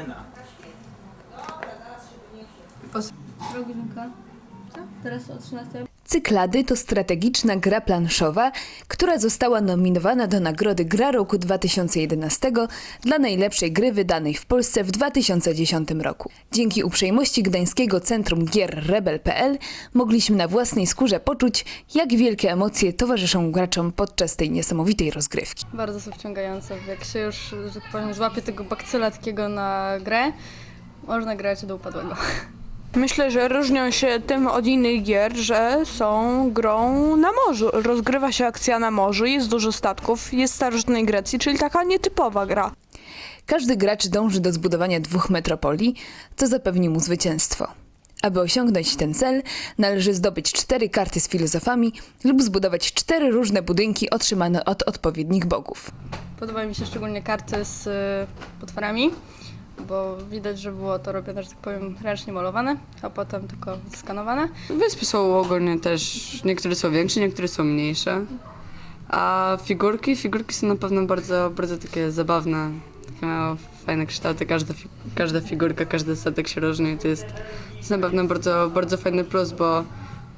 Lena. Drugi rynka. Co? Teraz o 13. Cyklady to strategiczna gra planszowa, która została nominowana do nagrody Gra Roku 2011 dla najlepszej gry wydanej w Polsce w 2010 roku. Dzięki uprzejmości Gdańskiego Centrum Gier Rebel.pl mogliśmy na własnej skórze poczuć, jak wielkie emocje towarzyszą graczom podczas tej niesamowitej rozgrywki. Bardzo są wciągające. Jak się już, że tak powiem, złapie tego bakcyla takiego na grę, można grać do upadłego. Myślę, że różnią się tym od innych gier, że są grą na morzu. Rozgrywa się akcja na morzu, jest dużo statków, jest starożytnej Grecji, czyli taka nietypowa gra. Każdy gracz dąży do zbudowania dwóch metropolii, co zapewni mu zwycięstwo. Aby osiągnąć ten cel, należy zdobyć cztery karty z filozofami lub zbudować cztery różne budynki otrzymane od odpowiednich bogów. Podobają mi się szczególnie karty z y, potworami, bo widać, że było to robione, że tak powiem, ręcznie malowane, a potem tylko skanowane. Wyspy są ogólnie też, niektóre są większe, niektóre są mniejsze. A figurki, figurki są na pewno bardzo, bardzo takie zabawne. Takie mają fajne kształty, każda, fi- każda figurka, każdy statek się różni. To jest, to jest na pewno bardzo, bardzo fajny plus, bo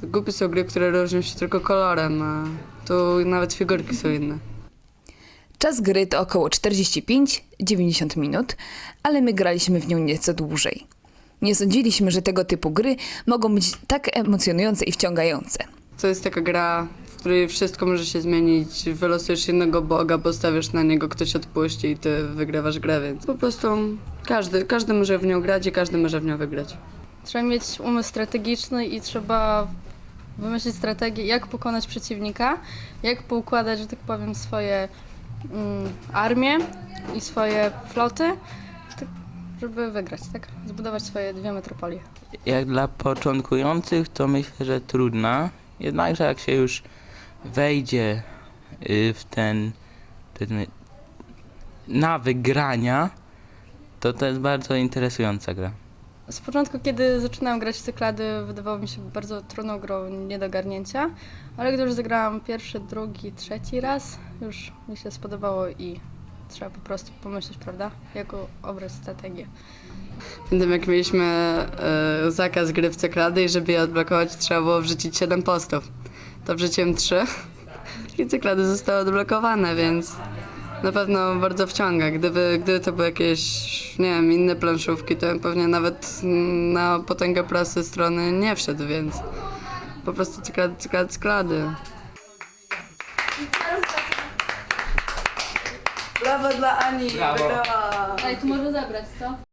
głupie są gry, które różnią się tylko kolorem, a tu nawet figurki są inne. Czas gry to około 45-90 minut, ale my graliśmy w nią nieco dłużej. Nie sądziliśmy, że tego typu gry mogą być tak emocjonujące i wciągające. To jest taka gra, w której wszystko może się zmienić. Wylosujesz jednego boga, postawisz na niego, ktoś odpuści i ty wygrywasz grę, więc po prostu każdy, każdy może w nią grać i każdy może w nią wygrać. Trzeba mieć umysł strategiczny i trzeba wymyślić strategię, jak pokonać przeciwnika, jak poukładać, że tak powiem, swoje mm, armie i swoje floty, tak, żeby wygrać, tak? Zbudować swoje dwie metropolie. jak dla początkujących to myślę, że trudna. Jednakże jak się już wejdzie y, w ten, ten nawyk grania, to to jest bardzo interesująca gra. Z początku, kiedy zaczynałam grać w cyklady, wydawało mi się bardzo trudną grą nie do garnięcia, ale gdy już zagrałam pierwszy, drugi, trzeci raz, już mi się spodobało i trzeba po prostu pomyśleć, prawda, jak obrać strategię. Pamiętam jak mieliśmy e, zakaz gry w cyklady i żeby je odblokować trzeba było wrzucić 7 postów. To wrzuciłem 3 i cyklady zostały odblokowane, więc na pewno bardzo wciąga. Gdyby, gdyby to były jakieś, nie wiem, inne planszówki, to bym pewnie nawet na potęgę prasy strony nie wszedł, więc po prostu cyklady, cyklady, cyklady. Brawo dla Ani, wygrała. Ej, tu może zabrać, co?